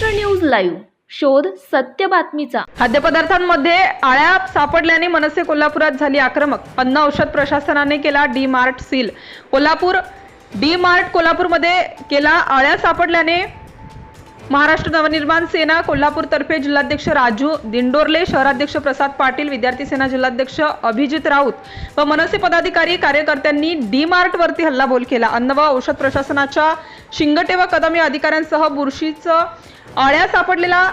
News live. शोध सत्य बातमीचा. खाद्यपदार्थांमध्ये आळ्या सापडल्याने मनसे कोल्हापुरात झाली आक्रमक. अन्न औषध प्रशासनाने केला D mart seal. Kolhapur D mart कोल्हापूरमध्ये केला आळ्या सापडल्याने महाराष्ट्र नवनिर्माण सेना कोल्हापूरतर्फे जिल्हाध्यक्ष राजू दिंडोरले शहराध्यक्ष प्रसाद पाटील विद्यार्थी सेना जिल्हाध्यक्ष अभिजित राऊत व मनसे पदाधिकारी कार्यकर्त्यांनी डी मार्टवरती हल्लाबोल केला. अन्न व औषध प्रशासनाच्या शिंगटे व कदम या अधिकाऱ्यांसह बुरशीचं आळ्या सापडलेला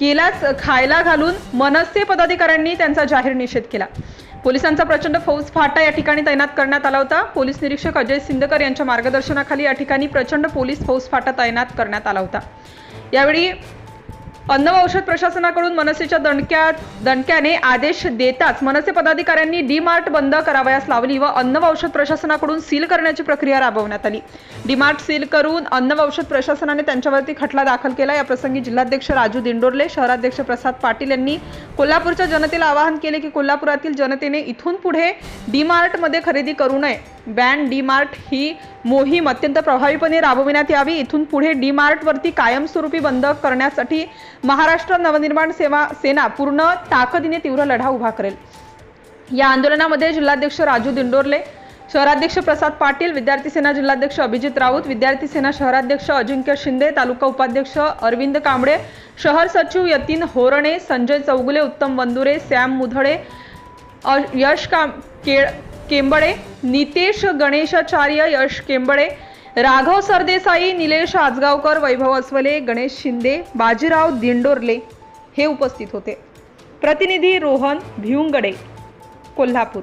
केलाच खायला घालून मनसे पदाधिकाऱ्यांनी त्यांचा जाहीर निषेध केला. पोलिसांचा प्रचंड फौज फाटा या ठिकाणी तैनात करण्यात आला होता. पोलीस निरीक्षक अजय सिंदकर यांच्या मार्गदर्शनाखाली या ठिकाणी प्रचंड पोलीस फौज फाटा तैनात करण्यात आला होता. यावेळी अन्न व औषध प्रशासनाकडून मनसेच्या दणक्या दणक्याने आदेश देताच मनसे पदाधिकाऱ्यांनी डी मार्ट बंद करावयास लावली व अन्न व औषध प्रशासनाकडून सील करण्याची प्रक्रिया राबवण्यात आली. डी मार्ट सील करून अन्न व औषध प्रशासनाने त्यांच्यावरती खटला दाखल केला. या प्रसंगी जिल्हाध्यक्ष राजू दिंडोरले शहराध्यक्ष प्रसाद पाटील यांनी कोल्हापूरच्या जनतेला आवाहन केले की कोल्हापुरातील जनतेने इथून पुढे डी मार्टमध्ये खरेदी करू नये. बॅन डी मार्ट ही मोहीम अत्यंत प्रभावीपणे राबविण्यात यावी. इथून पुढे डी मार्टवरती कायमस्वरूपी बंद करण्यासाठी महाराष्ट्र नवनिर्माण सेवा सेना पूर्ण ताकदीने तीव्र लढा उभा करेल. या आंदोलनामध्ये जिल्हाध्यक्ष राजू दिंडोरले शहराध्यक्ष प्रसाद पाटील विद्यार्थी सेना जिल्हाध्यक्ष अभिजित राऊत विद्यार्थी सेना शहराध्यक्ष अजिंक्य शिंदे तालुका उपाध्यक्ष अरविंद कांबळे शहर सचिव यतीन होरणे संजय चौगुले उत्तम वंदुरे सॅम मुधडे यश काम केळ केंबळे नितेश गणेशाचार्य यश केंबळे राघव सरदेसाई निलेश आजगावकर वैभव अस्वले गणेश शिंदे बाजीराव दिंडोरले हे उपस्थित होते. प्रतिनिधी रोहन भिवंगडे कोल्हापूर.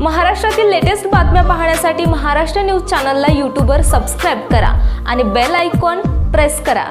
महाराष्ट्रातील लेटेस्ट बातम्या पाहण्यासाठी महाराष्ट्र न्यूज चॅनलला यूट्यूबवर सबस्क्राईब करा आणि बेल आयकॉन प्रेस करा.